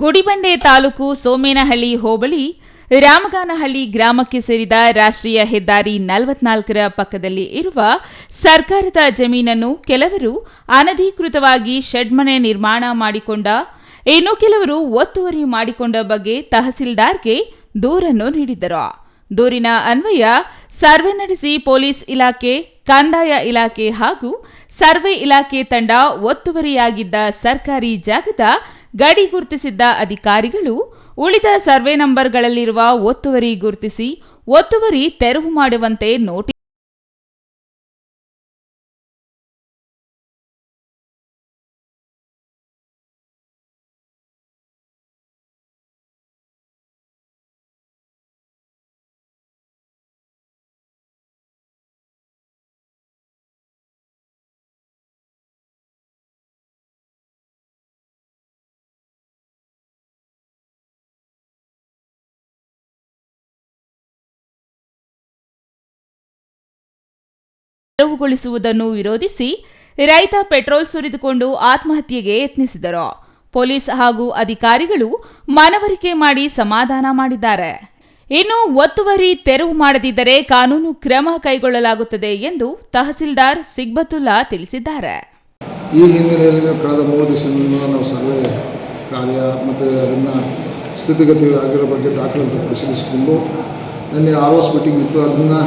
ಗುಡಿಬಂಡೆ ತಾಲೂಕು ಸೋಮೇನಹಳ್ಳಿ ಹೋಬಳಿ ರಾಮಗಾನಹಳ್ಳಿ ಗ್ರಾಮಕ್ಕೆ ಸೇರಿದ ರಾಷ್ಟ್ರೀಯ ಹೆದ್ದಾರಿ ನಲವತ್ನಾಲ್ಕರ ಪಕ್ಕದಲ್ಲಿ ಇರುವ ಸರ್ಕಾರದ ಜಮೀನನ್ನು ಕೆಲವರು ಅನಧಿಕೃತವಾಗಿ ಷಡ್ಮನೆ ನಿರ್ಮಾಣ ಮಾಡಿಕೊಂಡ, ಇನ್ನು ಕೆಲವರು ಒತ್ತುವರಿ ಮಾಡಿಕೊಂಡ ಬಗ್ಗೆ ತಹಸೀಲ್ದಾರ್ಗೆ ದೂರನ್ನು ನೀಡಿದ್ದರು. ದೂರಿನ ಅನ್ವಯ ಸರ್ವೆ ನಡೆಸಿ ಪೊಲೀಸ್ ಇಲಾಖೆ, ಕಂದಾಯ ಇಲಾಖೆ ಹಾಗೂ ಸರ್ವೆ ಇಲಾಖೆ ತಂಡ ಒತ್ತುವರಿಯಾಗಿದ್ದ ಸರ್ಕಾರಿ ಜಾಗದ ಗಡಿ ಗುರುತಿಸಿದ್ದ ಅಧಿಕಾರಿಗಳು ಉಳಿದ ಸರ್ವೆ ನಂಬರ್ಗಳಲ್ಲಿರುವ ಒತ್ತುವರಿ ಗುರುತಿಸಿ ಒತ್ತುವರಿ ತೆರವು ಮಾಡುವಂತೆ ನೋಟಿಸ್ ತೆರವುಗೊಳಿಸುವುದನ್ನು ವಿರೋಧಿಸಿ ರೈತ ಪೆಟ್ರೋಲ್ ಸುರಿದುಕೊಂಡು ಆತ್ಮಹತ್ಯೆಗೆ ಯತ್ನಿಸಿದರು. ಪೊಲೀಸ್ ಹಾಗೂ ಅಧಿಕಾರಿಗಳು ಮನವರಿಕೆ ಮಾಡಿ ಸಮಾಧಾನ ಮಾಡಿದ್ದಾರೆ. ಇನ್ನು ಒತ್ತುವರಿ ತೆರವು ಮಾಡದಿದ್ದರೆ ಕಾನೂನು ಕ್ರಮ ಕೈಗೊಳ್ಳಲಾಗುತ್ತದೆ ಎಂದು ತಹಸೀಲ್ದಾರ್ ಸಿಗ್ಬತುಲ್ಲಾ ತಿಳಿಸಿದ್ದಾರೆ. ಈ ಹಿನ್ನೆಲೆಯಲ್ಲಿ ಕಳೆದ ಮೂರು ದಿವಸದಿಂದ ನಾವು ಸರ್ವೆ ಕಾರ್ಯ ಮತ್ತು ಅದನ್ನು ಸ್ಥಿತಿಗತಿ ಆಗಿರೋ ಬಗ್ಗೆ ದಾಖಲೆ ಪರಿಶೀಲಿಸಿಕೊಂಡು, ನಿನ್ನೆ ಆರ್ ಓಸ್ ಮೀಟಿಂಗ್ ಇತ್ತು. ಅದನ್ನು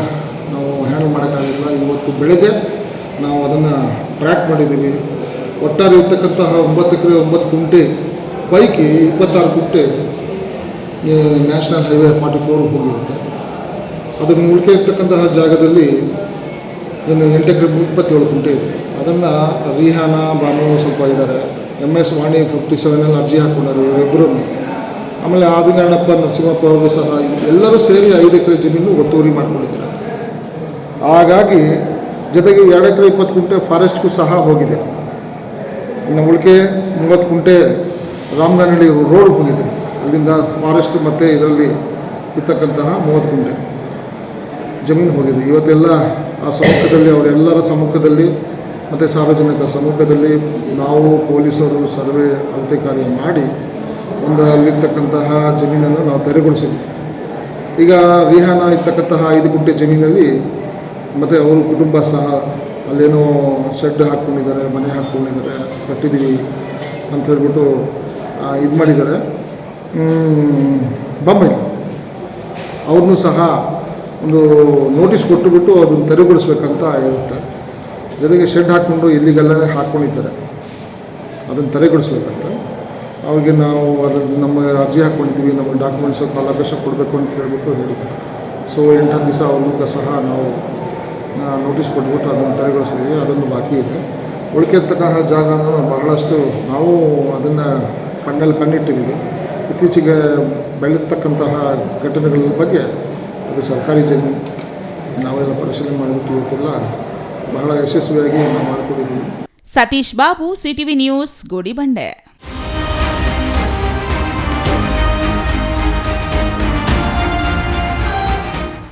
ನಾವು ಹ್ಯಾಂಡಲ್ ಮಾಡೋಕ್ಕಾಗಿಲ್ಲ. ಇವತ್ತು ಬೆಳಗ್ಗೆ ನಾವು ಅದನ್ನು ಟ್ರ್ಯಾಕ್ ಮಾಡಿದ್ದೀವಿ. ಒಟ್ಟಾರೆ ಇರ್ತಕ್ಕಂತಹ ಒಂಬತ್ತು ಎಕರೆ, ಒಂಬತ್ತು ಕುಂಟೆ ಪೈಕಿ ಇಪ್ಪತ್ತಾರು ಕುಂಟೆ ನ್ಯಾಷನಲ್ ಹೈವೇ ಫಾರ್ಟಿ ಫೋರ್ ಹೋಗಿರುತ್ತೆ. ಅದನ್ನು ಉಳಿಕೆ ಇರ್ತಕ್ಕಂತಹ ಜಾಗದಲ್ಲಿ ಇನ್ನು ಎಂಟು ಎಕರೆ ಇಪ್ಪತ್ತೇಳು ಕುಂಟೆ ಇದೆ. ಅದನ್ನು ರಿಹಾನ ಬಾನು ಸ್ವಲ್ಪ ಇದ್ದಾರೆ ಎಂ ಎಸ್ ವಾಣಿ ಫಿಫ್ಟಿ ಸೆವೆನಲ್ಲಿ ಅರ್ಜಿ ಹಾಕ್ಕೊಂಡರು ಇವರಿಬ್ಬರು ಆಮೇಲೆ ಆದಿನಾರಾಯಣಪ್ಪ ನರಸಿಂಹಪ್ಪ ಅವರು ಸಹ ಎಲ್ಲರೂ ಸೇರಿ ಐದು ಎಕರೆ ಜಮೀನು ಒತ್ತುವರಿ ಮಾಡ್ಕೊಂಡಿದ್ದಾರೆ. ಹಾಗಾಗಿ ಜೊತೆಗೆ ಎರಡು ಎಕರೆ ಇಪ್ಪತ್ತು ಕುಂಟೆ ಫಾರೆಸ್ಟ್ಗೂ ಸಹ ಹೋಗಿದೆ. ಇನ್ನು ಉಳಿಕೆ ಮೂವತ್ತು ಕುಂಟೆ ರಾಮನಹಳ್ಳಿ ರೋಡ್ ಹೋಗಿದೆ. ಅಲ್ಲಿಂದ ಫಾರೆಸ್ಟ್ ಮತ್ತು ಇದರಲ್ಲಿ ಇರ್ತಕ್ಕಂತಹ ಮೂವತ್ತು ಕುಂಟೆ ಜಮೀನು ಹೋಗಿದೆ. ಇವತ್ತೆಲ್ಲ ಆ ಸಮ್ಮುಖದಲ್ಲಿ ಅವರೆಲ್ಲರ ಸಮ್ಮುಖದಲ್ಲಿ ಮತ್ತು ಸಾರ್ವಜನಿಕ ಸಮ್ಮುಖದಲ್ಲಿ ನಾವು ಪೊಲೀಸರು ಸರ್ವೆ ಅಳತೆ ಕಾರ್ಯ ಮಾಡಿ ಒಂದು ಅಲ್ಲಿರ್ತಕ್ಕಂತಹ ಜಮೀನನ್ನು ನಾವು ತೆರವುಗೊಳಿಸಿದ್ವಿ ಈಗ ರಿಹಾನ ಇರ್ತಕ್ಕಂತಹ ಐದು ಗುಂಟೆ ಜಮೀನಲ್ಲಿ ಮತ್ತು ಅವ್ರ ಕುಟುಂಬ ಸಹ ಅಲ್ಲೇನೋ ಶೆಡ್ ಹಾಕ್ಕೊಂಡಿದ್ದಾರೆ, ಮನೆ ಹಾಕ್ಕೊಂಡಿದ್ದಾರೆ, ಕಟ್ಟಿದ್ದೀವಿ ಅಂತ ಹೇಳ್ಬಿಟ್ಟು ಇದು ಮಾಡಿದ್ದಾರೆ. ಬೊಮ್ಮೆ ಅವ್ರನ್ನೂ ಸಹ ಒಂದು ನೋಟಿಸ್ ಕೊಟ್ಟುಬಿಟ್ಟು ಅದನ್ನು ತೆರವುಗೊಳಿಸ್ಬೇಕಂತ ಇರುತ್ತೆ. ಜೊತೆಗೆ ಶೆಡ್ ಹಾಕ್ಕೊಂಡು ಇಲ್ಲಿಗೆಲ್ಲ ಹಾಕ್ಕೊಂಡಿದ್ದಾರೆ ಅದನ್ನು ತೆರವುಗೊಳಿಸ್ಬೇಕಂತ. ಅವ್ರಿಗೆ ನಾವು ಅದ್ರದ್ದು ನಮ್ಮ ಅರ್ಜಿ ಹಾಕ್ಕೊಂಡಿದ್ದೀವಿ, ನಮ್ಮ ಡಾಕ್ಯುಮೆಂಟ್ಸು ಕಾಲಾವಕಾಶ ಕೊಡಬೇಕು ಅಂತ ಹೇಳ್ಬಿಟ್ಟು ಹೇಳಿದ್ದಾರೆ. ಸೊ, ಎಂಟು ಹತ್ತು ದಿವಸ ಮೂಲಕ ಸಹ ನಾವು ನೋಟಿಸ್ ಕೊಟ್ಬಿಟ್ಟು ಅದನ್ನು ತೆರೆಗೊಳಿಸಿದ್ದೀವಿ ಅದೊಂದು ಬಾಕಿ ಇದೆ. ಉಳಿಕಿರ್ತಕ್ಕಂತಹ ಜಾಗನ ಬಹಳಷ್ಟು ನಾವು ಅದನ್ನು ಕಣ್ಣಲ್ಲಿ ಕಣ್ಣಿಟ್ಟಿದ್ದೀವಿ ಇತ್ತೀಚೆಗೆ ಬೆಳೀತಕ್ಕಂತಹ ಘಟನೆಗಳ ಬಗ್ಗೆ ಅದು ಸರ್ಕಾರಿ ಜಮೀನು, ನಾವೆಲ್ಲ ಪರಿಶೀಲನೆ ಮಾಡಿಬಿಟ್ಟು ಇವತ್ತೆಲ್ಲ ಬಹಳ ಯಶಸ್ವಿಯಾಗಿ ನಾವು ಮಾಡಿಕೊಂಡಿದ್ದೀವಿ. Satish Babu, CTV news Gudibande